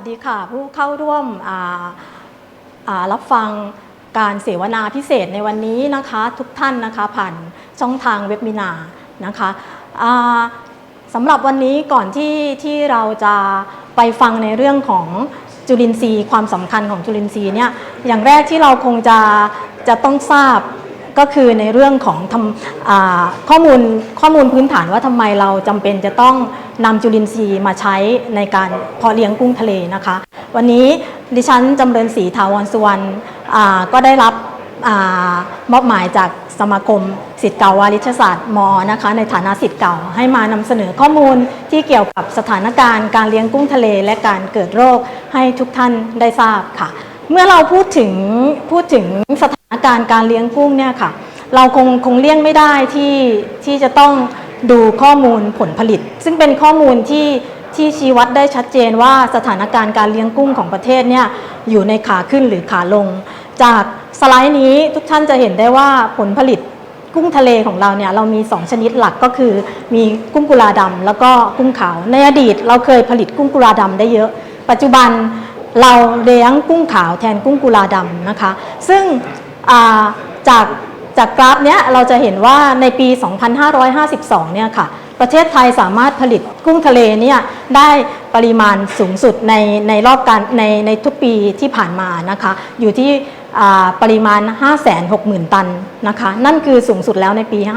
สดีค่ะ ผู้เข้าร่วมรับฟังการเสวนาพิเศษในวันนี้นะคะทุกท่านนะคะผ่านช่องทางเว็บมินานะคะสำหรับวันนี้ก่อนที่ที่เราจะไปฟังในเรื่องของจุลินทรีย์ความสำคัญของจุลินทรีย์เนี่ยอย่างแรกที่เราคงจะจะต้องทราบ ก็คือในเรื่องของอข้อมูลข้อมูลพื้นฐานว่าทำไมเราจำเป็นจะต้องนำจุลินทรีย์มาใช้ในการเพาะเลี้ยงกุ้งทะเลนะคะ วันนี้ดิฉันจำเริญศรีถาวรสุวรรณก็ได้รับอมอบหมายจากสมาคมสิทธิ์เก่าวาริชศาสตร์มอนะคะในฐานะสิทธิ์เก่าให้มานำเสนอข้อมูลที่เกี่ยวกับสถานการณ์การเลี้ยงกุ้งทะเล และการเกิดโรคให้ทุกท่านได้ทราบค่ะ เมื่อเราพูดถึงพูดถึงสถ อาการการเลี้ยงกุ้งเนี่ยค่ะเราคงคงเลี่ยงไม่ได้ที่ที่จะต้องดูข้อมูลผลผลิต ซึ่งเป็นข้อมูลที่ที่ชี้วัดได้ชัดเจนว่าสถานการณ์การเลี้ยงกุ้งของประเทศเนี่ยอยู่ในขาขึ้นหรือขาลง จากสไลด์นี้ทุกท่านจะเห็นได้ว่าผลผลิตกุ้งทะเลของเราเนี่ยเรามี 2 ชนิดหลักก็คือ มีกุ้งกุลาดำแล้วก็กุ้งขาว ในอดีตเราเคยผลิตกุ้งกุลาดำได้เยอะ ปัจจุบันเราเลี้ยงกุ้งขาวแทนกุ้งกุลาดำนะคะ ซึ่ง จากจากกราฟเนี้ยเราจะเห็นว่าในปี 2552 เนี่ยค่ะ ประเทศไทยสามารถผลิตกุ้งทะเลเนี่ยได้ปริมาณสูงสุดในในรอบการในในทุกปีที่ผ่านมานะคะ อยู่ที่ปริมาณ 560,000 ตันนะคะ นั่นคือสูงสุดแล้วในปี5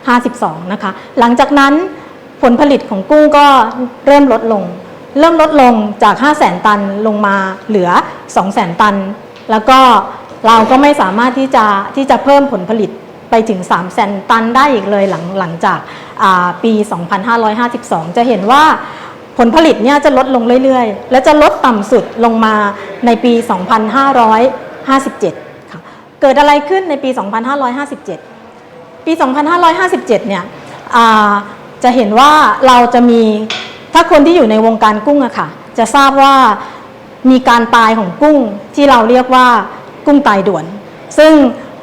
2552 นะคะ หลังจากนั้นผลผลิตของกุ้งก็เริ่มลดลง เริ่มลดลงจาก 500,000 ตันลงมาเหลือ 200,000 ตัน แล้วก็ เราก็ไม่สามารถที่จะที่จะเพิ่มผลผลิตไปถึง3 0 0 0 0 0ตันได้อีกเลยหลังหลังจากอ่าปี 2552 จะเห็นว่าผลผลิตเนี่ยจะลดลงเรื่อยๆ และจะลดต่ำสุดลงมาในปี 2557 ค่ะ เกิดอะไรขึ้นในปี 2557 ปี 2557 เนี่ยอ่าจะเห็นว่าเราจะมี ถ้าคนที่อยู่ในวงการกุ้งอะค่ะ จะทราบว่ามีการตายของกุ้งที่เราเรียกว่า กุ้งตายด่วน ซึ่ง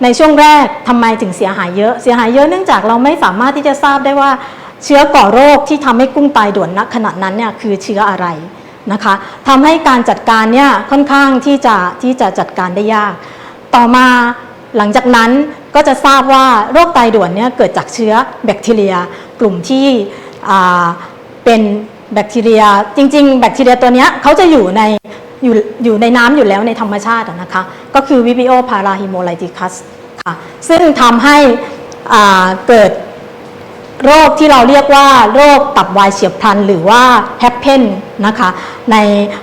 ในช่วงแรกทำไมถึงเสียหายเยอะ เสียหายเยอะเนื่องจากเราไม่สามารถที่จะทราบได้ว่าเชื้อก่อโรคที่ทำให้กุ้งตายด่วนณขณะนั้นเนี่ยคือเชื้ออะไรนะคะทำให้การจัดการเนี่ยค่อนข้างที่จะที่จะจัดการได้ยาก ต่อมาหลังจากนั้นก็จะทราบว่าโรคไตด่วนเนี่ยเกิดจากเชื้อแบคทีเรีย กลุ่มที่เป็นแบคทีเรีย จริง ๆ แบคทีเรียตัวเนี้ยเขาจะอยู่ใน อยู่อยู่ในน้ำอยู่แล้วในธรรมชาตินะคะ ก็คือ Vibrio parahemolyticus ค่ะซึ่งทำให้เกิดโรคที่เราเรียกว่าโรคตับวายเฉียบพลันหรือว่าแฮปเพนนะคะใน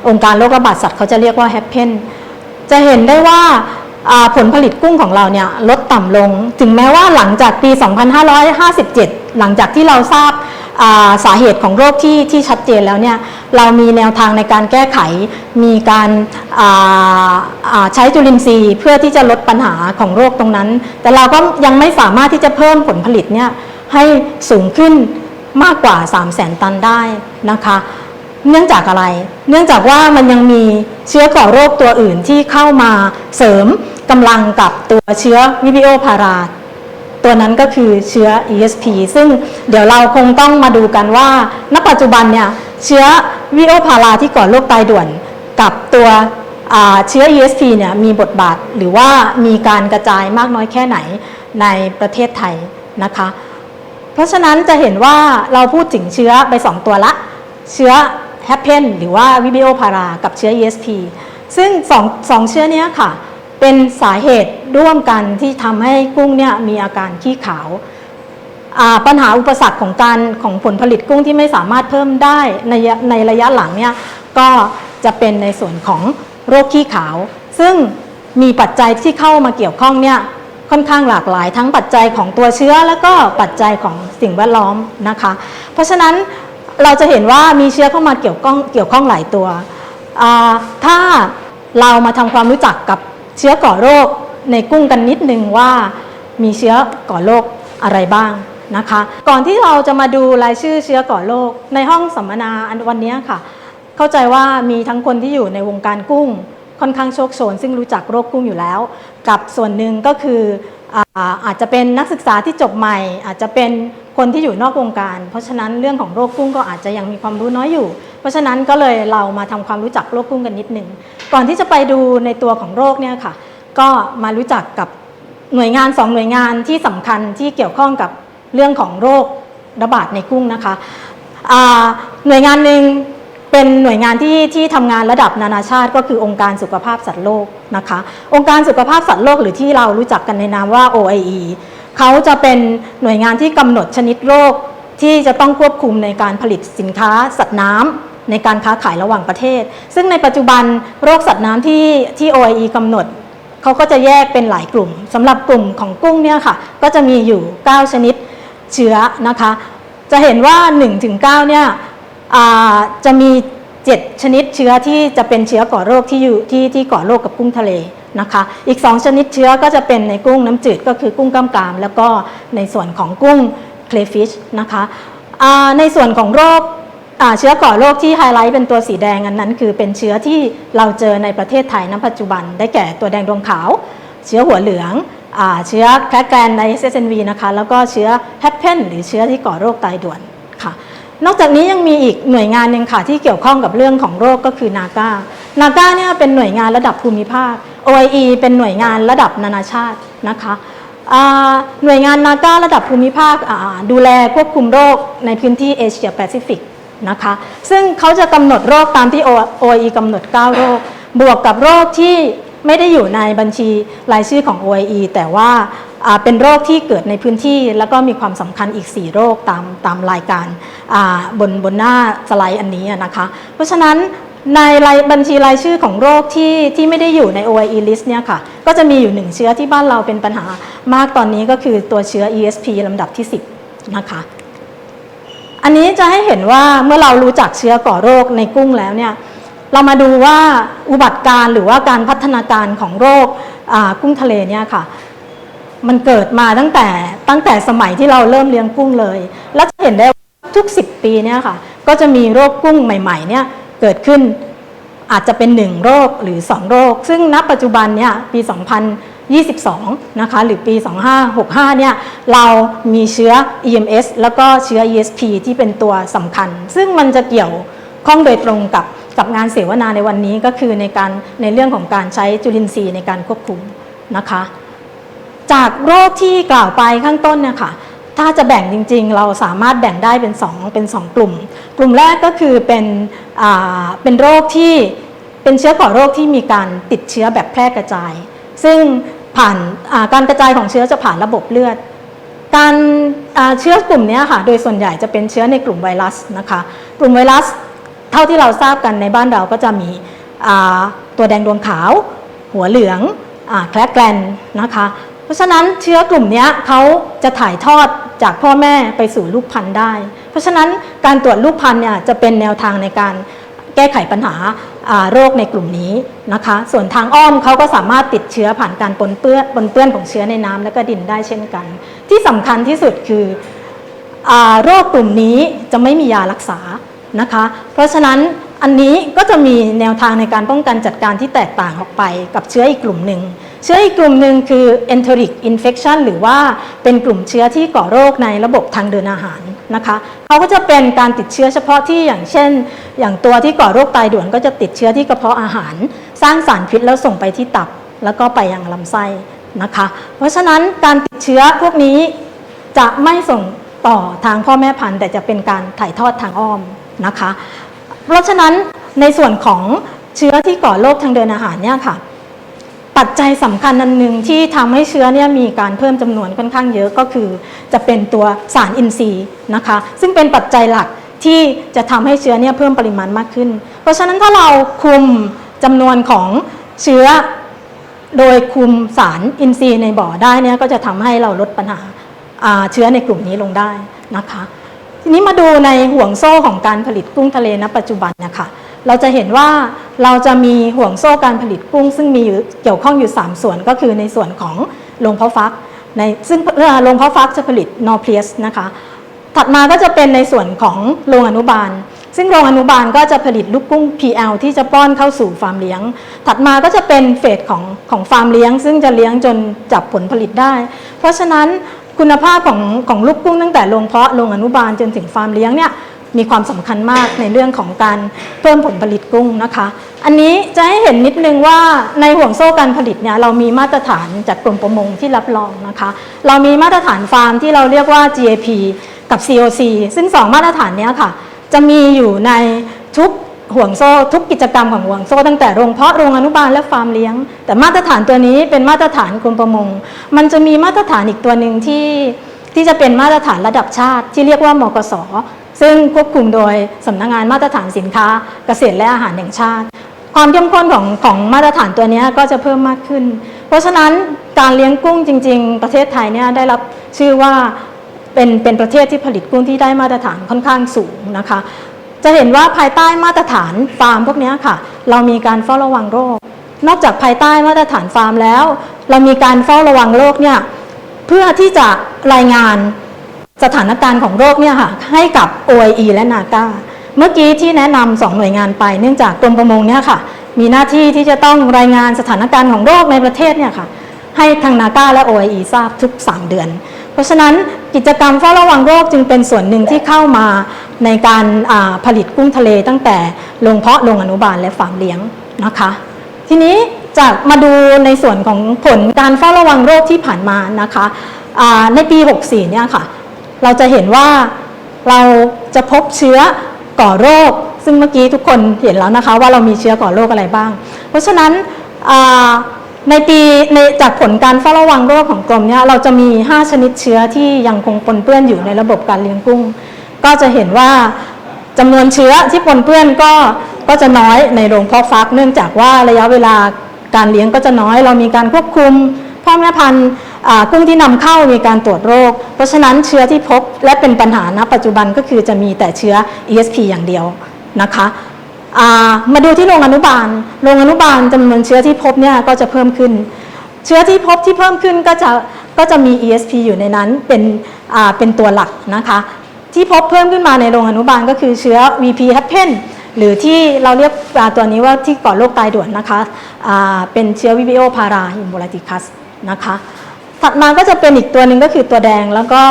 องค์การโรคระบาดสัตว์เขาจะเรียกว่าแฮปเพนจะเห็นได้ว่าผลผลิตกุ้งของเราเนี่ยลดต่ำลง ถึงแม้ว่าหลังจากปี 2557 หลังจากที่เราทราบ สาเหตุของโรคที่ที่ชัดเจนแล้วเนี่ยเรามีแนวทางในการแก้ไข มีการใช้จุลินทรีย์ เพื่อที่จะลดปัญหาของโรคตรงนั้น แต่เราก็ยังไม่สามารถที่จะเพิ่มผลผลิตเนี่ยให้สูงขึ้นมากกว่า 3 0 0แสนตันได้นะคะ เนื่องจากอะไร เนื่องจากว่ามันยังมีเชื้อก่อโรคตัวอื่นที่เข้ามาเสริมกำลังกับตัวเชื้อวิบิโอพารา ตัวนั้นก็คือเชื้อ ESP ซึ่งเดี๋ยวเราคงต้องมาดูกันว่า ณ ปัจจุบันเนี่ยเชื้อวิโอพาราที่ก่อโรคไตด่วน กับตัวเชื้อ ESP เนี่ยมีบทบาทหรือว่ามีการกระจายมากน้อยแค่ไหนในประเทศไทยนะคะ เพราะฉะนั้นจะเห็นว่าเราพูดถึงเชื้อไป 2 ตัวละ เชื้อ h a p p e n หรือว่า Vibrio para กับเชื้อ ESP ซึ่งสองสองเชื้อเนี้ยค่ะ เป็นสาเหตุร่วมกันที่ทำให้กุ้งเนี่ยมีอาการขี้ขาวปัญหาอุปสรรคของการของผลผลิตกุ้งที่ไม่สามารถเพิ่มได้ในในระยะหลังเนี่ยก็จะเป็นในส่วนของโรคขี้ขาว ซึ่งมีปัจจัยที่เข้ามาเกี่ยวข้องเนี่ยค่อนข้างหลากหลาย ทั้งปัจจัยของตัวเชื้อแล้วก็ปัจจัยของสิ่งแวดล้อมนะคะ เพราะฉะนั้นเราจะเห็นว่ามีเชื้อเข้ามาเกี่ยวข้องเกี่ยวข้องหลายตัว ถ้าเรามาทำความรู้จักกับ เชื้อก่อโรคในกุ้งกันนิดนึงว่ามีเชื้อก่อโรคอะไรบ้างนะคะ ก่อนที่เราจะมาดูรายชื่อเชื้อก่อโรคในห้องสัมมนาอันวันนี้ค่ะ เข้าใจว่ามีทั้งคนที่อยู่ในวงการกุ้ง ค่อนข้างโชคโชน ซึ่งรู้จักโรคกุ้งอยู่แล้ว กับส่วนหนึ่งก็คือ อาอาจจะเป็นนักศึกษาที่จบใหม่ อาจจะเป็นคนที่อยู่นอกวงการ เพราะฉะนั้นเรื่องของโรคกุ้งก็อาจจะยังมีความรู้น้อยอยู่ เพราะฉะนั้นก็เลยเรามาทำความรู้จักโรคกุ้งกันนิดหนึ่งก่อนที่จะไปดูในตัวของโรคเนี่ยค่ะ ก็มารู้จักกับหน่วยงานสองหน่วยงานที่สำคัญที่เกี่ยวข้องกับเรื่องของโรคระบาดในกุ้งนะคะหน่วยงานหนึ่ง เป็นหน่วยงานที่ที่ทำงานระดับนานาชาติ ก็คือองค์การสุขภาพสัตว์โลกนะคะ องค์การสุขภาพสัตว์โลกหรือที่เรารู้จักกันในนามว่า OIE เขาจะเป็นหน่วยงานที่กำหนดชนิดโรคที่จะต้องควบคุมในการผลิตสินค้าสัตว์น้ำในการค้าขายระหว่างประเทศ ซึ่งในปัจจุบันโรคสัตว์น้ำที่ที่ OIE กำหนดเขาก็จะแยกเป็นหลายกลุ่มสำหรับกลุ่มของกุ้งเนี่ยค่ะ ก็จะมีอยู่ 9 ชนิดเชื้อนะคะ จะเห็นว่า 1-9เนี่ย จะมี 7 ชนิดเชื้อที่จะเป็นเชื้อก่อโรคที่อยู่ที่ที่ก่อโรคกับกุ้งทะเลนะคะ อีก 2 ชนิดเชื้อก็จะเป็นในกุ้งน้ำจืดก็คือกุ้งกล้ามกราม แล้วก็ในส่วนของกุ้งเคลฟิชนะคะในส่วนของโรคเชื้อก่อโรคที่ไฮไลท์เป็นตัวสีแดงอันนั้น คือเป็นเชื้อที่เราเจอในประเทศไทยณปัจจุบัน ได้แก่ตัวแดงดวงขาว เชื้อหัวเหลืองอเชื้อแคลแกรนใน SSNV นะคะแล้วก็เชื้อแฮปเพนหรือเชื้อที่ก่อโรคไตด่วน นอกจากนี้ยังมีอีกหน่วยงานหนึ่งค่ะที่เกี่ยวข้องกับเรื่องของโรคก็คือนา g a n a g a เนี่ยเป็นหน่วยงานระดับภูมิภาค OIE เป็นหน่วยงานระดับนานาชาตินะคะหน่วยงานนาการะดับภูมิภาคดูแลควบคุมโรคในพื้นที่เอเชียแปซิฟิกนะคะซึ่งเขาจะกำหนดโรคตามที่ OIE กำหนด 9 โรค บวกกับโรคที่ไม่ได้อยู่ในบัญชีรายชื่อของ OIE แต่ว่า เป็นโรคที่เกิดในพื้นที่แล้วก็มีความสำคัญอีก 4 โรคตามตามรายการบนบนหน้าสไลด์อันนี้นะคะ เพราะฉะนั้นในรายบัญชีรายชื่อของโรคที่ที่ไม่ได้อยู่ใน OIE list เนี่ยค่ะ ก็จะมีอยู่หนึ่งเชื้อที่บ้านเราเป็นปัญหามากตอนนี้ก็คือตัวเชื้อ ESP ลำดับที่ 10 นะคะ อันนี้จะให้เห็นว่าเมื่อเรารู้จักเชื้อก่อโรคในกุ้งแล้วเนี่ย เรามาดูว่าอุบัติการ์หรือว่าการพัฒนาการของโรคกุ้งทะเลเนี่ยค่ะ มันเกิดมาตั้งแต่ตั้งแต่สมัยที่เราเริ่มเลี้ยงกุ้งเลย แล้วจะเห็นได้ว่าทุก 10 ปีเนี่ยค่ะ ก็จะมีโรคกุ้งใหม่ๆเนี่ยเกิดขึ้นอาจจะเป็น 1 โรคหรือ 2 โรค ซึ่งณปัจจุบันเนี่ยปี 2022 นะคะ หรือปี 2565 เนี่ยเรามีเชื้อ EMS แล้วก็เชื้อ ESP ที่เป็นตัวสำคัญ ซึ่งมันจะเกี่ยวข้องโดยตรงกับกับงานเสวนาในวันนี้ก็คือในการในเรื่องของการใช้จุลินทรีย์ในการควบคุมนะคะ จากโรคที่กล่าวไปข้างต้นเนี่ยค่ะถ้าจะแบ่งจริงๆ เราสามารถแบ่งได้เป็น2เป็น2 กลุ่ม กลุ่มแรกก็คือเป็นเป็นโรคที่เป็นเชื้อก่อโรคที่มีการติดเชื้อแบบแพร่กระจาย ซึ่งผ่านาการกระจายของเชื้อจะผ่านระบบเลือด การเชื้อกลุ่มนี้ค่ะโดยส่วนใหญ่จะเป็นเชื้อในกลุ่มไวรัสนะคะ กลุ่มไวรัสเท่าที่เราทราบกันในบ้านเราก็จะมีตัวแดงดวงขาว หัวเหลืองอแคลแกรนนะคะ ราะฉะนั้นเชื้อกลุ่มนี้เขาจะถ่ายทอดจากพ่อแม่ไปสู่ลูกพันธุ์ได้ เพราะฉะนั้นการตรวจลูกพันธุ์เนี่ยจะเป็นแนวทางในการแก้ไขปัญหาโรคในกลุ่มนี้นะคะ ส่วนทางอ้อมเขาก็สามารถติดเชื้อผ่านการปนเปื้อนปนเปื้อนของเชื้อในน้ำและก็ดินได้เช่นกัน ที่สำคัญที่สุดคืออโรคกลุ่มนี้จะไม่มียารักษานะคะ เพราะฉะนั้นอันนี้ก็จะมีแนวทางในการป้องกันจัดการที่แตกต่างออกไปกับเชื้ออีกกลุ่มหนึ่ง เชื้ออีกกลุ่มหนึ่งคือ enteric infection หรือว่าเป็นกลุ่มเชื้อที่ก่อโรคในระบบทางเดินอาหารนะคะเขาก็จะเป็นการติดเชื้อเฉพาะที่อย่างเช่น อย่างตัวที่ก่อโรคไตด่วนก็จะติดเชื้อที่กระเพาะอาหาร สร้างสารพิษแล้วส่งไปที่ตับ แล้วก็ไปยังลำไส้นะคะ เพราะฉะนั้นการติดเชื้อพวกนี้จะไม่ส่งต่อทางพ่อแม่พันธุ์ แต่จะเป็นการถ่ายทอดทางอ้อมนะคะ เพราะฉะนั้นในส่วนของเชื้อที่ก่อโรคทางเดินอาหารเนี่ยค่ะ ปัจจัยสำคัญอันหนึ่งที่ทำให้เชื้อเนี่ยมีการเพิ่มจำนวนค่อนข้างเยอะก็คือ จะเป็นตัวสารอินทรีย์นะคะ ซึ่งเป็นปัจจัยหลักที่จะทำให้เชื้อเนี่ยเพิ่มปริมาณมากขึ้น เพราะฉะนั้นถ้าเราคุมจำนวนของเชื้อโดยคุมสารอินทรีย์ในบ่อได้เนี่ยก็จะทำให้เราลดปัญหาอ่าเชื้อในกลุ่มนี้ลงได้นะคะ ทีนี้มาดูในห่วงโซ่ของการผลิตกุ้งทะเลณปัจจุบันนะคะ เราจะเห็นว่าเราจะมีห่วงโซ่การผลิตกุ้ง ซึ่งมีอยู่เกี่ยวข้องอยู่ 3 ส่วนก็คือในส่วนของโรงเพาะฟักในซึ่งโรงเพาะฟักจะผลิตนอเพลียสนะคะ ถัดมาก็จะเป็นในส่วนของโรงอนุบาล ซึ่งโรงอนุบาลก็จะผลิตลูกกุ้ง PL ที่จะป้อนเข้าสู่ฟาร์มเลี้ยง ถัดมาก็จะเป็นเฟสของของฟาร์มเลี้ยง ซึ่งจะเลี้ยงจนจับผลผลิตได้ เพราะฉะนั้นคุณภาพของของลูกกุ้งตั้งแต่โรงเพาะโรงอนุบาลจนถึงฟาร์มเลี้ยงเนี่ย มีความสำคัญมากในเรื่องของการเพิ่มผลผลิตกุ้งนะคะ อันนี้จะให้เห็นนิดนึงว่าในห่วงโซ่การผลิตเนี่ยเรามีมาตรฐานจากกรมประมงที่รับรองนะคะ เรามีมาตรฐานฟาร์มที่เราเรียกว่า GAP กับ COC ซึ่งสองมาตรฐานนี้ค่ะ จะมีอยู่ในทุกห่วงโซ่ทุกกิจกรรมของห่วงโซ่ตั้งแต่โรงเพาะโรงอนุบาลและฟาร์มเลี้ยง แต่มาตรฐานตัวนี้เป็นมาตรฐานกรมประมง มันจะมีมาตรฐานอีกตัวหนึ่งที่ที่จะเป็นมาตรฐานระดับชาติที่เรียกว่ามกส ซึ่งควบคุมโดยสำนักงานมาตรฐานสินค้าเกษตรและอาหารแห่งชาติ ความเข้มข้นของของมาตรฐานตัวนี้ก็จะเพิ่มมากขึ้น เพราะฉะนั้นการเลี้ยงกุ้งจริง ๆ ประเทศไทยเนี่ยได้รับชื่อว่าเป็นเป็นประเทศที่ผลิตกุ้งที่ได้มาตรฐานค่อนข้างสูงนะคะ จะเห็นว่าภายใต้มาตรฐานฟาร์มพวกนี้ค่ะ เรามีการเฝ้าระวังโรค นอกจากภายใต้มาตรฐานฟาร์มแล้ว เรามีการเฝ้าระวังโรคเนี่ยเพื่อที่จะรายงาน สถานการณ์ของโรคเนี่ยค่ะให้กับ OIE และนา a เมื่อกี้ที่แนะนำสองหน่วยงานไป เนื่องจากกรมประมงเนี่ยค่ะ มีหน้าที่ที่จะต้องรายงานสถานการณ์ของโรคในประเทศเนี่ยค่ะ ให้ทางนา a และ OIE ทราบทุก 3 เดือน เพราะฉะนั้นกิจกรรมเฝ้าระวังโรคจึงเป็นส่วนหนึ่งที่เข้ามาในการผลิตกุ้งทะเลตั้งแต่โรงเพาะโรงอนุบาลและฟาร์มเลี้ยงนะคะ ทีนี้จะมาดูในส่วนของผลการเฝ้าระวังโรคที่ผ่านมานะคะในปี 64 เนี่ยค่ะ เราจะเห็นว่าเราจะพบเชื้อก่อโรค ซึ่งเมื่อกี้ทุกคนเห็นแล้วนะคะว่าเรามีเชื้อก่อโรคอะไรบ้าง เพราะฉะนั้นในปีในจากผลการเฝ้าระวังโรคของกรมเนี่ยเราจะมี 5 ชนิดเชื้อที่ยังคงปนเปื้อนอยู่ในระบบการเลี้ยงกุ้ง ก็จะเห็นว่าจำนวนเชื้อที่ปนเปื้อนก็ก็จะน้อยในโรงเพาะฟัก เนื่องจากว่าระยะเวลาการเลี้ยงก็จะน้อย เรามีการควบคุมพ่อแม่พันธุ์ กุ้งที่นำเข้ามีการตรวจโรค เพราะฉะนั้นเชื้อที่พบและเป็นปัญหาณปัจจุบันก็คือจะมีแต่เชื้อ ESP อย่างเดียวนะคะามาดูที่โรงอนุบาล โรงอนุบาลจำนวนเชื้อที่พบเนี่ยก็จะเพิ่มขึ้น เชื้อที่พบที่เพิ่มขึ้นก็จะก็จะมี ESP อยู่ในนั้นเป็นเป็นตัวหลักนะคะ ที่พบเพิ่มขึ้นมาในโรงอนุบาลก็คือเชื้อ VP happen หรือที่เราเรียกตัวนี้ว่าที่ก่อโรคตายด่วนนะคะเป็นเชื้อ VBO para hemolyticus นะคะ ถัดมาก็จะเป็นอีกตัวหนึ่งก็คือตัวแดงแล้วก็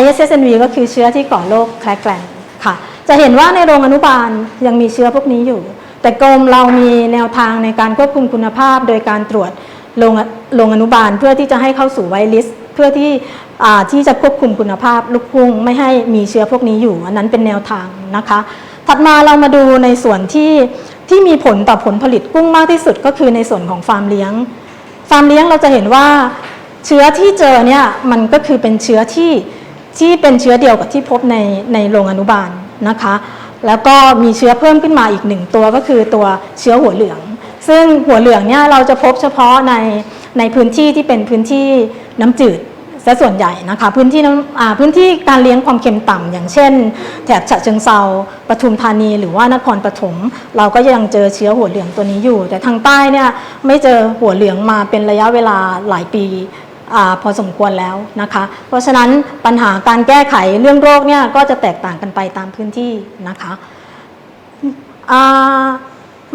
ISSNV ก็คือเชื้อที่ก่อโรคแคลแกลนค่ะ จะเห็นว่าในโรงอนุบาลยังมีเชื้อพวกนี้อยู่ แต่กรมเรามีแนวทางในการควบคุมคุณภาพ โดยการตรวจโรงโรงอนุบาลเพื่อที่จะให้เข้าสู่ไวลิสเพื่อที่ที่จะควบคุมคุณภาพลูกกุ้งไม่ให้มีเชื้อพวกนี้อยู่ อันนั้นเป็นแนวทางนะคะ ถัดมาเรามาดูในส่วนที่ที่มีผลต่อผลผลิตกุ้งมากที่สุดก็คือในส่วนของฟาร์มเลี้ยง ฟาร์มเลี้ยงเราจะเห็นว่า เชื้อที่เจอเนี่ยมันก็คือเป็นเชื้อที่ที่เป็นเชื้อเดียวกับที่พบในในโรงอนุบาลนะคะ แล้วก็มีเชื้อเพิ่มขึ้นมาอีกหนึ่งตัวก็คือตัวเชื้อหัวเหลือง ซึ่งหัวเหลืองเนี่ยเราจะพบเฉพาะในในพื้นที่ที่เป็นพื้นที่น้ำจืดซะส่วนใหญ่นะคะพื้นที่น้ำพื้นที่การเลี้ยงความเค็มต่ำอย่างเช่น แถบฉะเชิงเซาปทุมธานี หรือว่านครปฐมเราก็ยังเจอเชื้อหัวเหลืองตัวนี้อยู่ แต่ทางใต้เนี่ยไม่เจอหัวเหลืองมาเป็นระยะเวลาหลายปี พอสมควรแล้วนะคะ เพราะฉะนั้นปัญหาการแก้ไขเรื่องโรคเนี่ยก็จะแตกต่างกันไปตามพื้นที่นะคะา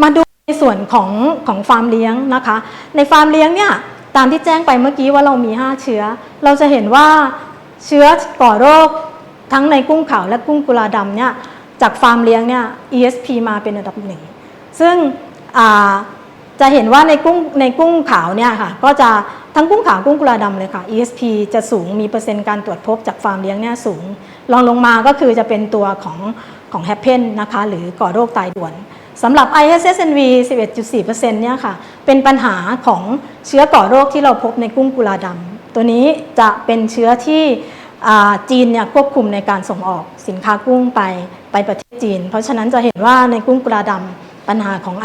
มาดูในส่วนของของฟาร์มเลี้ยงนะคะ ในฟาร์มเลี้ยงเนี่ยตามที่แจ้งไปเมื่อกี้ว่าเรามี 5 เชื้อ เราจะเห็นว่าเชื้อก่อโรคทั้งในกุ้งขาวและกุ้งกุลาดำเนี่ยจากฟาร์มเลี้ยงเนี่ย ESP มาเป็นอันดับหนึ่งซึ่งจะเห็นว่าในกุ้งในกุ้งขาวเนี่ยค่ะก็จะ ทั้งกุ้งขาวกุ้งกุลาดำเลยค่ะ ESP จะสูงมีเปอร์เซ็นต์การตรวจพบจากฟาร์มเลี้ยงเนี่ยสูงรองลงมาก็คือจะเป็นตัวของของ Happen นะคะหรือก่อโรคตายด่วนสำหรับ ISSNV 11.4%เนี่ยค่ะเป็นปัญหาของเชื้อก่อโรคที่เราพบในกุ้งกุลาดำตัวนี้จะเป็นเชื้อที่อ่าจีนเนี่ยควบคุมในการส่งออกสินค้ากุ้งไปไปประเทศจีน เพราะฉะนั้นจะเห็นว่าในกุ้งกุลาดำปัญหาของ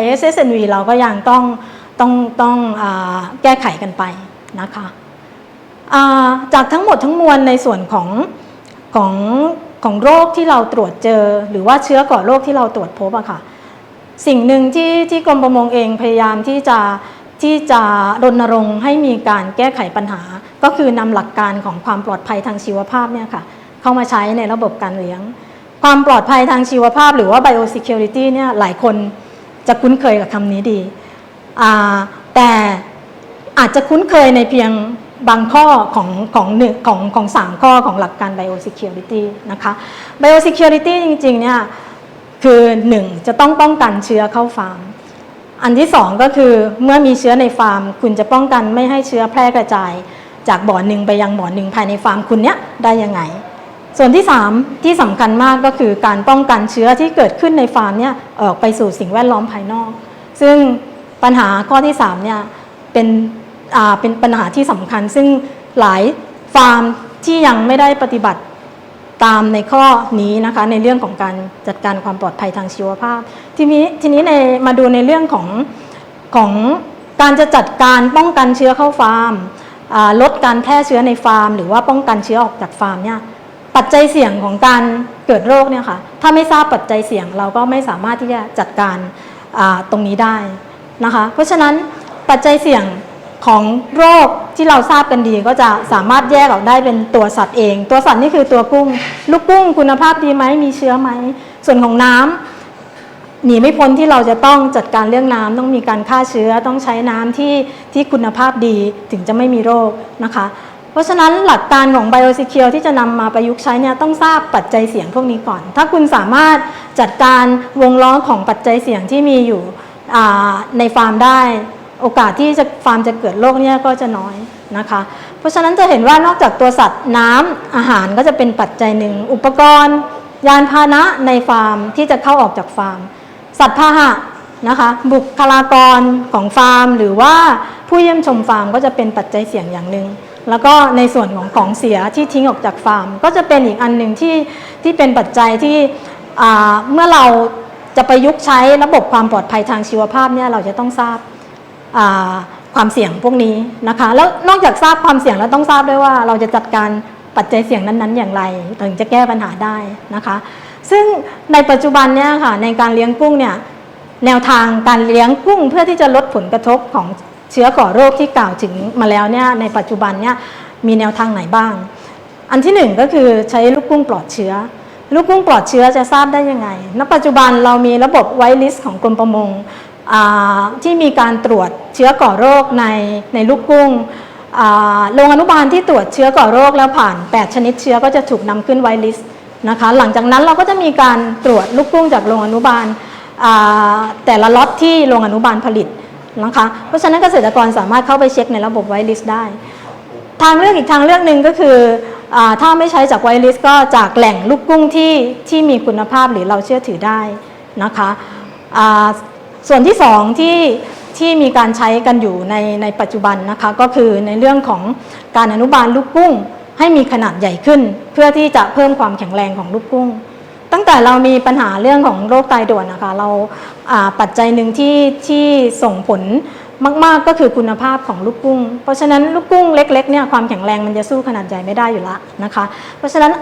ISSNV เราก็ยังต้อง ต้องต้องอแก้ไขกันไปนะคะาจากทั้งหมดทั้งมวลในส่วนของของของโรคที่เราตรวจเจอ หรือว่าเชื้อก่อโรคที่เราตรวจพบอะค่ะ สิ่งหนึ่งที่ที่กรมประมงเองพยายามที่จะที่จะรณรงค์ให้มีการแก้ไขปัญหา ก็คือนำหลักการของความปลอดภัยทางชีวภาพเนี่ยค่ะเข้ามาใช้ในระบบการเลี้ยง ความปลอดภัยทางชีวภาพ หรือว่า biosecurity เนี่ยหลายคนจะคุ้นเคยกับคำนี้ดี แต่อาจจะคุ้นเคยในเพียงบางข้อของของหนึ่งของของสามข้อของหลักการ biosecurity นะคะ biosecurity จริงๆเนี่ยคือหนึ่งจะต้องป้องกันเชื้อเข้าฟาร์ม อันที่สองก็คือเมื่อมีเชื้อในฟาร์ม คุณจะป้องกันไม่ให้เชื้อแพร่กระจาย จากบ่อหนึ่งไปยังบ่อหนึ่งภายในฟาร์มคุณเนี้ยได้ยังไง ส่วนที่3ที่สำคัญมากก็คือการป้องกันเชื้อที่เกิดขึ้นในฟาร์มเนี่ยออกไปสู่สิ่งแวดล้อมภายนอก ซึ่ง ปัญหาข้อที่3เนี่ยเป็นอ่าเป็นปัญหาที่สำคัญ ซึ่งหลายฟาร์มที่ยังไม่ได้ปฏิบัติตามในข้อนี้นะคะในเรื่องของการจัดการความปลอดภัยทางชีวภาพ ทีนี้ทีนี้ในมาดูในเรื่องของของการจะจัดการป้องกันเชื้อเข้าฟาร์มลดการแพร่เชื้อในฟาร์ม หรือว่าป้องกันเชื้อออกจากฟาร์มเนี่ยปัจจัยเสี่ยงของการเกิดโรคเนี่ยค่ะถ้าไม่ทราบปัจจัยเสี่ยงเราก็ไม่สามารถที่จะจัดการตรงนี้ได้ นะคะ เพราะฉะนั้นปัจจัยเสี่ยงของโรคที่เราทราบกันดีก็จะสามารถแยกออกได้เป็นตัวสัตว์เอง ตัวสัตว์นี่คือตัวกุ้ง ลูกกุ้งคุณภาพดีไหมมีเชื้อไหม ส่วนของน้ำหนีไม่พ้นที่เราจะต้องจัดการเรื่องน้ำต้องมีการฆ่าเชื้อต้องใช้น้ำที่ที่คุณภาพดีถึงจะไม่มีโรคนะคะ เพราะฉะนั้นหลักการของ Biosecure ที่จะนำมาประยุกต์ใช้เนี่ยต้องทราบปัจจัยเสี่ยงพวกนี้ก่อน ถ้าคุณสามารถจัดการวงล้อของปัจจัยเสี่ยงที่มีอยู่ ในฟาร์มได้โอกาสที่จะฟาร์มจะเกิดโรคเนี่ยก็จะน้อยนะคะ เพราะฉะนั้นจะเห็นว่านอกจากตัวสัตว์น้ำอาหารก็จะเป็นปัจจัยหนึ่ง อุปกรณ์ ยานพาหนะในฟาร์มที่จะเข้าออกจากฟาร์ม สัตว์พาหะนะคะบุคลากรของฟาร์ม หรือว่าผู้เยี่ยมชมฟาร์มก็จะเป็นปัจจัยเสี่ยงอย่างหนึ่งแล้วก็ในส่วนของของเสียที่ทิ้งออกจากฟาร์ม ก็จะเป็นอีกอันหนึ่งที่ที่เป็นปัจจัยที่เมื่อเรา จะประยุกต์ใช้ระบบความปลอดภัยทางชีวภาพเนี่ยเราจะต้องทราบความเสี่ยงพวกนี้นะคะแล้วนอกจากทราบความเสี่ยงแล้วต้องทราบด้วยว่าเราจะจัดการปัจจัยเสี่ยงนั้นๆ อย่างไรถึงจะแก้ปัญหาได้นะคะ ซึ่งในปัจจุบันเนี่ยค่ะในการเลี้ยงกุ้งเนี่ยแนวทางการเลี้ยงกุ้งเพื่อที่จะลดผลกระทบของเชื้อก่อโรคที่กล่าวถึงมาแล้วเนี่ยในปัจจุบันเนี่ยมีแนวทางไหนบ้าง อันที่หนึ่งก็คือใช้ลูกกุ้งปลอดเชื้อ ลูกกุ้งปลอดเชื้อจะทราบได้ยังไง ณ ปัจจุบันเรามีระบบไวลิสของกรมประมงที่มีการตรวจเชื้อก่อโรคในในลูกกุ้งโรงอนุบาลที่ตรวจเชื้อก่อโรคแล้วผ่าน 8 ชนิดเชื้อก็จะถูกนำขึ้นไวลิสนะคะ หลังจากนั้นเราก็จะมีการตรวจลูกกุ้งจากโรงอนุบาลแต่ละล็อตที่โรงอนุบาลผลิตนะคะ เพราะฉะนั้นเกษตรกรสามารถเข้าไปเช็คในระบบไวลิสได้ ทางเลือกอีกทางเลือกหนึ่งก็คือ ถ้าไม่ใช้จากไวลิสก็จากแหล่งลูกกุ้งที่ที่มีคุณภาพหรือเราเชื่อถือได้นะคะส่วนที่สองที่ที่มีการใช้กันอยู่ในในปัจจุบันนะคะก็คือในเรื่องของการอนุบาลลูกกุ้ง ให้มีขนาดใหญ่ขึ้น เพื่อที่จะเพิ่มความแข็งแรงของลูกกุ้ง ตั้งแต่เรามีปัญหาเรื่องของโรคไตด่วนนะคะเราปัจจัยหนึ่งที่ที่ส่งผล มาก ๆ ก็คือคุณภาพของลูกกุ้ง เพราะฉะนั้นลูกกุ้งเล็กๆเนี่ยความแข็งแรงมันจะสู้ขนาดใหญ่ไม่ได้อยู่ละนะคะ เพราะฉะนั้น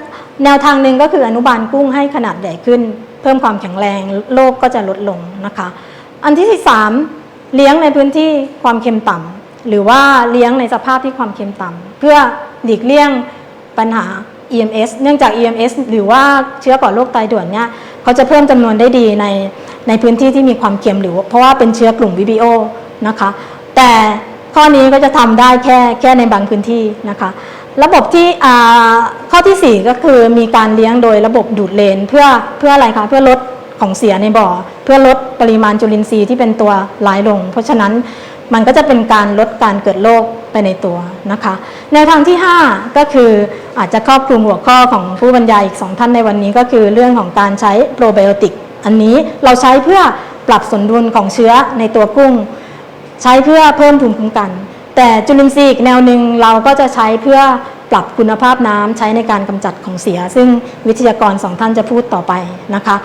แนวทางหนึ่งก็คืออนุบาลกุ้งให้ขนาดใหญ่ขึ้น เพิ่มความแข็งแรงโรคก็จะลดลงนะคะ อันที่ที่สามเลี้ยงในพื้นที่ความเค็มต่ำหรือว่าเลี้ยงในสภาพที่ความเค็มต่ำเพื่อหลีกเลี่ยงปัญหา EMS เนื่องจาก EMS หรือว่าเชื้อก่อโรคไตด่วนเนี่ยเขาจะเพิ่มจำนวนได้ดีในในพื้นที่ที่มีความเค็มหรือเพราะว่าเป็นเชื้อกลุ่ม VBO นะคะ แต่ข้อนี้ก็จะทำได้แค่แค่ในบางพื้นที่นะคะ ระบบที่ข้อทีสี่ 4 ก็คือมีการเลี้ยงโดยระบบดูดเลนเพื่อเพื่ออะไรคะเพื่อลดของเสียในบ่อ เพื่อลดปริมาณจุลินทรีย์ที่เป็นตัวร้ายลง เพราะฉะนั้นมันก็จะเป็นการลดการเกิดโรคไปในตัวนะคะแนวทางที่ 5 ก็คืออาจจะครอบคลุมหัวข้อของผู้บรรยายอีกสองท่านในวันนี้ก็คือเรื่องของการใช้โปรไบโอติก อันนี้เราใช้เพื่อปรับสมดุลของเชื้อในตัวกุ้ง ใช้เพื่อเพิ่มภูมิคุ้มกัน แต่จุลินทรีย์อีกแนวหนึ่งเราก็จะใช้เพื่อปรับคุณภาพน้ำใช้ในการกำจัดของเสีย ซึ่งวิทยากรสองท่านจะพูดต่อไปนะคะ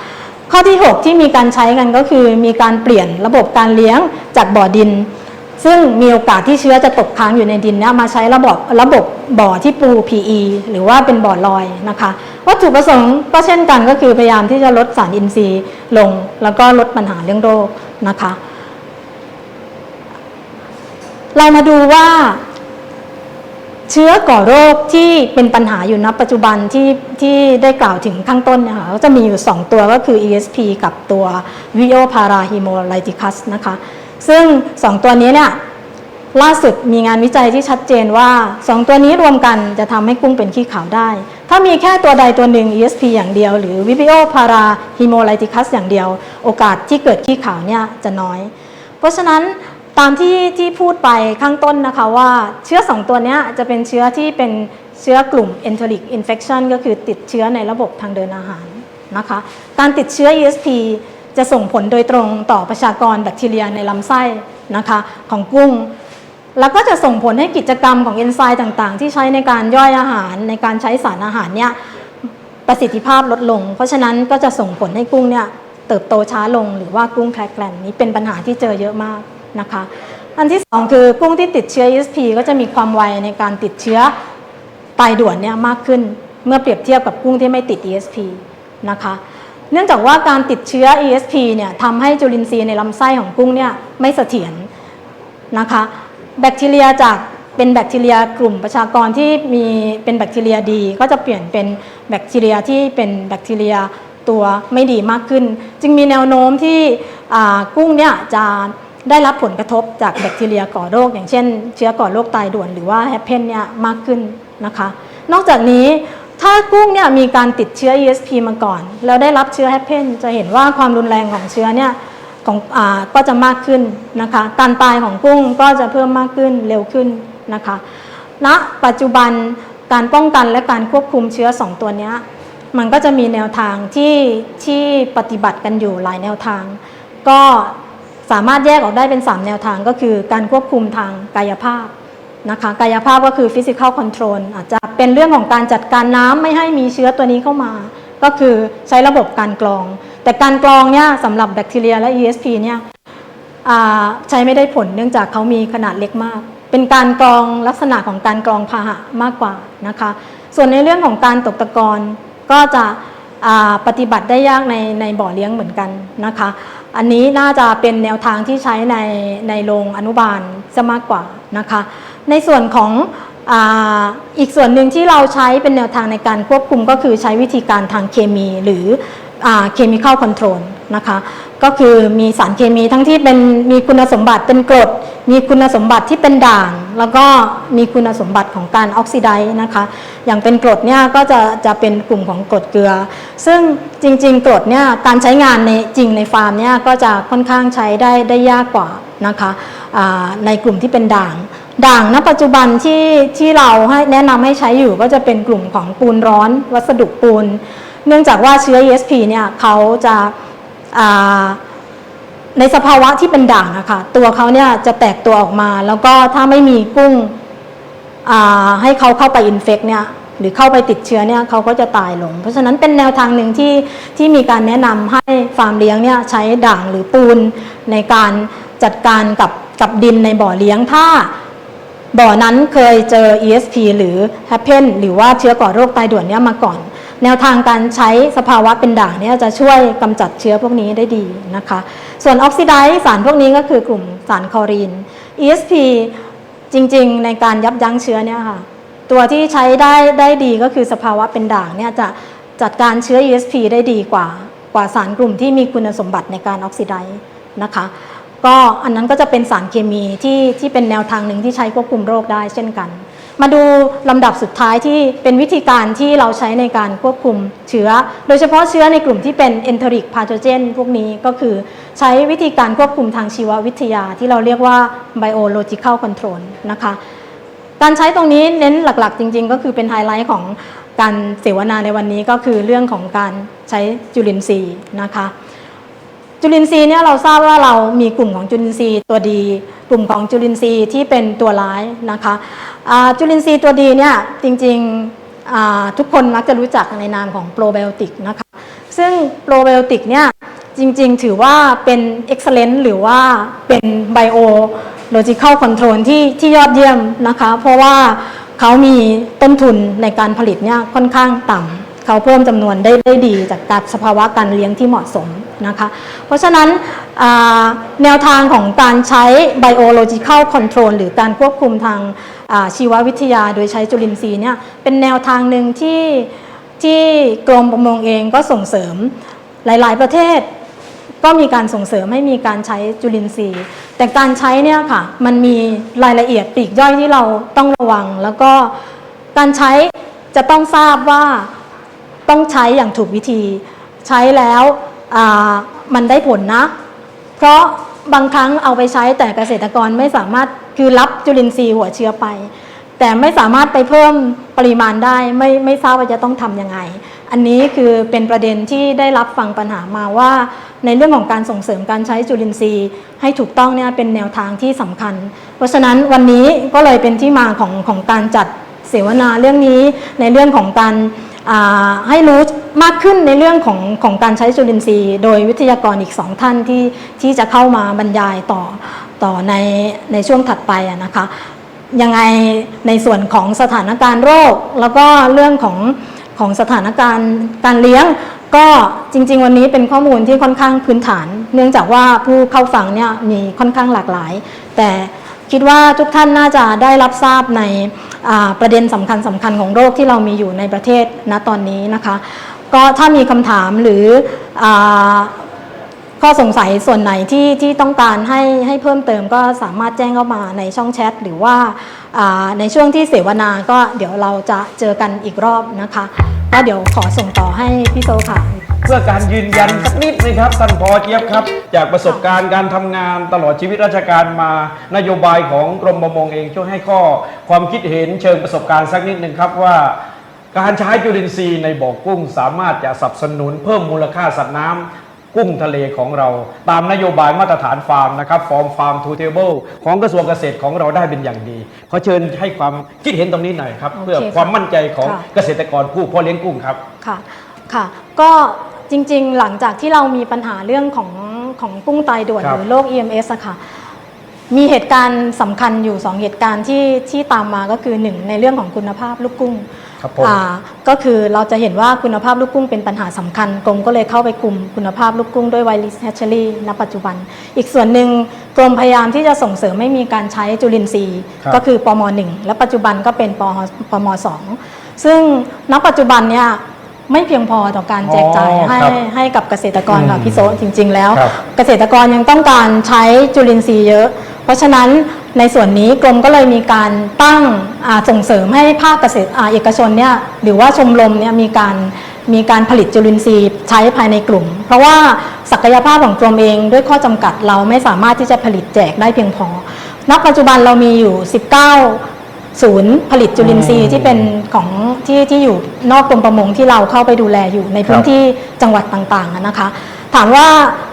ข้อที่ 6 ที่มีการใช้กันก็คือ มีการเปลี่ยนระบบการเลี้ยงจากบ่อดิน ซึ่งมีโอกาสที่เชื้อจะตกค้างอยู่ในดินนี่ยมาใช้ระบบระบบบ่อที่ปู PE หรือว่าเป็นบ่อลอยนะคะ วัตถุประสงค์ก็เช่นกันก็คือพยายามที่จะลดสารอินทรีย์ลง แล้วก็ลดปัญหาเรื่องโรคนะคะ เรามาดูว่า เชื้อก่อโรคที่เป็นปัญหาอยู่ณปัจจุบันที่ที่ได้กล่าวถึงข้างต้นเนี่ยค่ะก็จะมีอยู่ 2 ตัวก็คือ ESP กับตัว Vio Parahemolyticus นะคะ ซึ่ง 2 ตัวนี้เนี่ยล่าสุดมีงานวิจัยที่ชัดเจนว่า 2 ตัวนี้รวมกันจะทำให้กุ้งเป็นขี้ขาวได้ ถ้ามีแค่ตัวใดตัวหนึ่ง ESP อย่างเดียว หรือ v i b i o Parahemolyticus อย่างเดียว โอกาสที่เกิดขี้ขาวเนี่ยจะน้อย เพราะฉะนั้น ตามที่ที่พูดไปข้างต้นนะคะว่าเชื้อ 2 ตัวนี้จะเป็นเชื้อที่เป็นเชื้อกลุ่ม enteric infection ก็คือติดเชื้อในระบบทางเดินอาหารนะคะ การติดเชื้อ ESP จะส่งผลโดยตรงต่อประชากรแบคทีเรียในลำไส้นะคะของกุ้ง แล้วก็จะส่งผลให้กิจกรรมของเอนไซม์ต่างๆ ที่ใช้ในการย่อยอาหารในการใช้สารอาหารเนี่ยประสิทธิภาพลดลง เพราะฉะนั้นก็จะส่งผลให้กุ้งเนี่ยเติบโตช้าลงหรือว่ากุ้งแคลกแกลนนี้เป็นปัญหาที่เจอเยอะมาก นะคะ อันที่สองคือกุ้งที่ติดเชื้อ ESP ก็จะมีความไวในการติดเชื้อตายด่วนเนี่ยมากขึ้นเมื่อเปรียบเทียบกับกุ้งที่ไม่ติด ESP นะคะ เนื่องจากว่าการติดเชื้อ ESP เนี่ยทำให้จุลินทรีย์ในลำไส้ของกุ้งเนี่ยไม่เสถียรนะคะ แบคทีเรียจากเป็นแบคทีเรียกลุ่มประชากรที่มีเป็นแบคทีเรียดี ก็จะเปลี่ยนเป็นแบคทีเรียที่เป็นแบคทีเรียตัวไม่ดีมากขึ้น จึงมีแนวโน้มที่กุ้งเนี่ยจะ ได้รับผลกระทบจากแบคทีเรียก่อโรค อย่างเช่น เชื้อก่อโรคตายด่วนหรือว่าแฮปเพนเนี่ยมากขึ้นนะคะ นอกจากนี้ถ้ากุ้งเนี่ยมีการติดเชื้อ ESP มาก่อน แล้วได้รับเชื้อแฮปเพนจะเห็นว่าความรุนแรงของเชื้อเนี่ยของอาก็จะมากขึ้นนะคะการตายของกุ้งก็จะเพิ่มมากขึ้นเร็วขึ้นนะคะณปัจจุบันการป้องกันและการควบคุมเชื้อ 2 ตัวนี้มันก็จะมีแนวทางที่ที่ปฏิบัติกันอยู่หลายแนวทาง ก็ สามารถแยกออกได้เป็น 3 แนวทางก็คือ การควบคุมทางกายภาพนะคะกายภาพก็คือ physical control อาจจะเป็นเรื่องของการจัดการน้ำไม่ให้มีเชื้อตัวนี้เข้ามา ก็คือใช้ระบบการกรอง แต่การกรองเนี่ยสำหรับแบคทีเรียและ ESP เนี่ยใช้ไม่ได้ผลเนื่องจากเขามีขนาดเล็กมาก เป็นการกรองลักษณะของการกรองพาหะมากกว่านะคะ ส่วนในเรื่องของการตกตะกอนก็จะปฏิบัติได้ยากในในบ่อเลี้ยงเหมือนกันนะคะ อันนี้น่าจะเป็นแนวทางที่ใช้ในในโรงอนุบาลจะมากกว่านะคะ ในส่วนของออีกส่วนหนึ่งที่เราใช้เป็นแนวทางในการควบคุมก็คือใช้วิธีการทางเคมีหรือเคมีเข้าคอนโทรลนะคะก็คือมีสารเคมีทั้งที่เป็นมีคุณสมบัติเป็นกรด มีคุณสมบัติที่เป็นด่าง แล้วก็มีคุณสมบัติของการออกซิไดซ์นะคะ อย่างเป็นกรดเนี่ยก็จะจะเป็นกลุ่มของกรดเกลือ ซึ่งจริง ๆ กรดเนี่ยการใช้งานในจริงในฟาร์มเนี่ยก็จะค่อนข้างใช้ได้ได้ยากกว่านะคะในกลุ่มที่เป็นด่างด่างณปัจจุบันที่ที่เราให้แนะนำให้ใช้อยู่ก็จะเป็นกลุ่มของปูนร้อน วัสดุปูน เนื่องจากว่าเชื้อ ESP เนี่ยเขาจะา ในสภาวะที่เป็นด่างอะค่ะตัวเขาเนี่ยจะแตกตัวออกมา แล้วก็ถ้าไม่มีกุ้งให้เขาเข้าไปอินเฟกเนี่ยหรือเข้าไปติดเชื้อเนี่ยเขาก็จะตายลง เพราะฉะนั้นเป็นแนวทางหนึ่งที่ที่มีการแนะนำให้ฟาร์มเลี้ยงเนี่ยใช้ด่างหรือปูนในการจัดการกับกับดินในบ่อเลี้ยงถ้าบ่อนั้นเคยเจอ ESP หรือ Happen หรือว่าเชื้อก่อโรคตายด่วนเนี่ยมาก่อน แนวทางการใช้สภาวะเป็นด่างเนี่ยจะช่วยกำจัดเชื้อพวกนี้ได้ดีนะคะ ส่วนออกซิไดซ์สารพวกนี้ก็คือกลุ่มสารคลอรีน ESP จริง ๆ ในการยับยั้งเชื้อเนี่ยค่ะ ตัวที่ใช้ได้ได้ดีก็คือสภาวะเป็นด่างเนี่ยจะจัดการเชื้อ ESP ได้ดีกว่ากว่าสารกลุ่มที่มีคุณสมบัติในการออกซิไดซ์นะคะ ก็อันนั้นก็จะเป็นสารเคมีที่ที่เป็นแนวทางหนึ่งที่ใช้ควบคุมโรคได้เช่นกัน มาดูลำดับสุดท้ายที่เป็นวิธีการที่เราใช้ในการควบคุมเชื้อ โดยเฉพาะเชื้อในกลุ่มที่เป็น enteric pathogen พวกนี้ก็คือใช้วิธีการควบคุมทางชีววิทยาที่เราเรียกว่า biological control นะคะ การใช้ตรงนี้เน้นหลักๆ จริง ๆ ก็คือเป็นไฮไลท์ของการเสวนาในวันนี้ก็คือเรื่องของการใช้จุลินทรีย์นะคะ จุลินทรีย์เนี่ยเราทราบว่าเรามีกลุ่มของจุลินทรีย์ตัวดี กลุ่มของจุลินทรีย์ที่เป็นตัวร้ายนะคะจุลินทรีย์ตัวดีเนี่ยจริงๆทุกคนมักจะรู้จักในนามของโปรไบโอติกนะคะซึ่งโปรไบโอติกเนี่ยจริงๆ ถือว่าเป็น excellent หรือว่าเป็นไบโอโลจิคอลคอนโทรลที่ที่ยอดเยี่ยมนะคะ เพราะว่าเขามีต้นทุนในการผลิตเนี่ยค่อนข้างต่ำเขาเพิ่มจำนวนได้ได้ดีจากการสภาวะการเลี้ยงที่เหมาะสม นะคะ เพราะฉะนั้นแนวทางของการใช้ biological control หรือการควบคุมทางชีววิทยาโดยใช้จุลินทรีย์เนี่ยเป็นแนวทางหนึ่งที่ที่กรมประมงเองก็ส่งเสริมหลาย ๆ ประเทศ ก็มีการส่งเสริมให้มีการใช้จุลินทรีย์ แต่การใช้เนี่ยค่ะมันมีรายละเอียดปลีกย่อยที่เราต้องระวัง แล้วก็การใช้จะต้องทราบว่าต้องใช้อย่างถูกวิธีใช้แล้ว มันได้ผลนะ เพราะบางครั้งเอาไปใช้แต่เกษตรกรไม่สามารถคือรับจุลินทรีย์หัวเชื้อไป แต่ไม่สามารถไปเพิ่มปริมาณได้ไม่ไม่ทราบว่าจะต้องทำยังไง อันนี้คือเป็นประเด็นที่ได้รับฟังปัญหามาว่า ในเรื่องของการส่งเสริมการใช้จุลินทรีย์ ให้ถูกต้องเนี่ยเป็นแนวทางที่สำคัญ เพราะฉะนั้นวันนี้ก็เลยเป็นที่มาของของการจัดเสวนาเรื่องนี้ในเรื่องของการ ให้รู้มากขึ้นในเรื่องของของการใช้จุลินทรีย์ โดยวิทยากรอีกสองท่านที่ที่จะเข้ามาบรรยายต่อต่อในในช่วงถัดไปนะคะยังไงในส่วนของสถานการณ์โรค แล้วก็เรื่องของของสถานการณ์การเลี้ยง ก็จริง ๆ วันนี้เป็นข้อมูลที่ค่อนข้างพื้นฐาน เนื่องจากว่าผู้เข้าฟังเนี่ยมีค่อนข้างหลากหลาย แต่ คิดว่าทุกท่านน่าจะได้รับทราบในประเด็นสำคัญสำคัญของโรคที่เรามีอยู่ในประเทศณตอนนี้นะคะ ก็ถ้ามีคำถามหรืออ ข้อสงสัยส่วนไหนที่ที่ต้องการให้ให้เพิ่มเติมก็สามารถแจ้งเข้ามาในช่องแชทหรือว่าในช่วงที่เสวนาก็เดี๋ยวเราจะเจอกันอีกรอบนะคะก็เดี๋ยวขอส่งต่อให้พี่โซค่ะ เพื่อการยืนยันสักนิดนะครับท่านพอเจี๊ยบครับ จากประสบการณ์การทำงานตลอดชีวิตราชการมานโยบายของกรมประมงเองช่วยให้ข้อความคิดเห็นเชิงประสบการณ์สักนิดหนึ่งครับว่าการใช้จุลินทรีย์ในบ่อกุ้งสามารถจะสนับสนุนเพิ่มมูลค่าสัตว์น้ำ กุ้งทะเลของเรา ตามนโยบายมาตรฐานฟาร์มนะครับฟอร์มฟาร์มทูเทเบิลของกระทรวงเกษตรของเราได้เป็นอย่างดี ขอเชิญให้ความคิดเห็นตรงนี้หน่อยครับโอเคเพื่อค่ะความมั่นใจของค่ะเกษตรกรผู้เพาะเลี้ยงกุ้งครับค่ะค่ะก็จริงๆ หลังจากที่เรามีปัญหาเรื่องของของกุ้งตายด่วนครับหรือโรค EMS อะค่ะมีเหตุการณ์สำคัญอยู่ 2 เหตุการณ์ที่ที่ตามมาก็คือ 1 ในเรื่องของคุณภาพลูกกุ้ง ครับผมอ่าก็คือเราจะเห็นว่าคุณภาพลูกกุ้งเป็นปัญหาสำคัญกรมก็เลยเข้าไปคุมคุณภาพลูกกุ้งด้วยไวริสแฮชเชอรี่ณปัจจุบัน อีกส่วนหนึ่งกรมพยายามที่จะส่งเสริมให้มีการใช้จุลินทรีย์ครับก็คือปมหนึ่งและปัจจุบันก็เป็นปปมสองซึ่งณปัจจุบันเนี่ยไม่เพียงพอต่อการแจกจ่ายอ๋อให้ครับให้กับเกษตรกรค่ะอืมพี่โซจริง ๆ แล้วครับเกษตรกรยังต้องการใช้จุลินทรีย์เยอะ เพราะฉะนั้น ในส่วนนี้กรมก็เลยมีการตั้งส่งเสริมให้ภาคเกษตรเอกชนเนี่ยหรือว่าชมรมเนี่ยมีการมีการผลิตจุลินทรีย์ใช้ภายในกลุ่ม เพราะว่าศักยภาพของกรมเองด้วยข้อจำกัดเราไม่สามารถที่จะผลิตแจกได้เพียงพอ ณ ปัจจุบันเรามีอยู่ 19 ศูนย์ผลิตจุลินทรีย์ที่เป็นของที่ที่อยู่นอกกรมประมงที่เราเข้าไปดูแลอยู่ในพื้นที่จังหวัดต่างๆอะนะคะ ถามว่า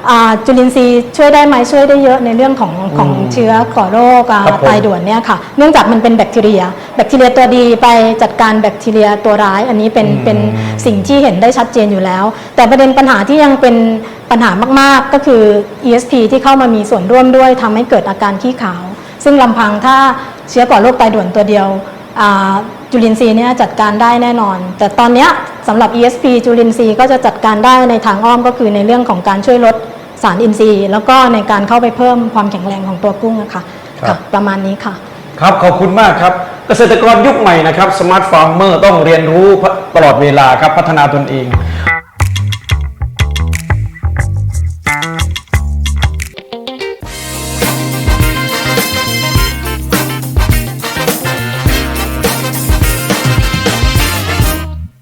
อ่าจุลินทรีย์ช่วยได้ไหมช่วยได้เยอะในเรื่องของของเชื้อก่อโรคอ่าครับผมตายด่วนเนี่ยค่ะ เนื่องจากมันเป็นแบคทีเรีย แบคทีเรียตัวดีไปจัดการแบคทีเรียตัวร้าย อันนี้เป็นอืมเป็นสิ่งที่เห็นได้ชัดเจนอยู่แล้ว แต่ประเด็นปัญหาที่ยังเป็นปัญหามากๆก็คือ ESP ที่เข้ามามีส่วนร่วมด้วยทำให้เกิดอาการขี้ขาว ซึ่งลำพังถ้าเชื้อก่อโรคตายด่วนตัวเดียวอ่าจุลินทรีย์เนี่ยจัดการได้แน่นอน แต่ตอนเนี้ยสำหรับ ESP จุลินทรีย์ก็จะจัดการได้ในทางอ้อมก็คือในเรื่องของการช่วยลดสารอินทรีย์ แล้วก็ในการเข้าไปเพิ่มความแข็งแรงของตัวกุ้งอะค่ะครับค่ะประมาณนี้ค่ะ ครับขอบคุณมากครับ เกษตรกรยุคใหม่นะครับสมาร์ทฟาร์มเมอร์ต้องเรียนรู้ตลอดเวลาครับพัฒนาตนเอง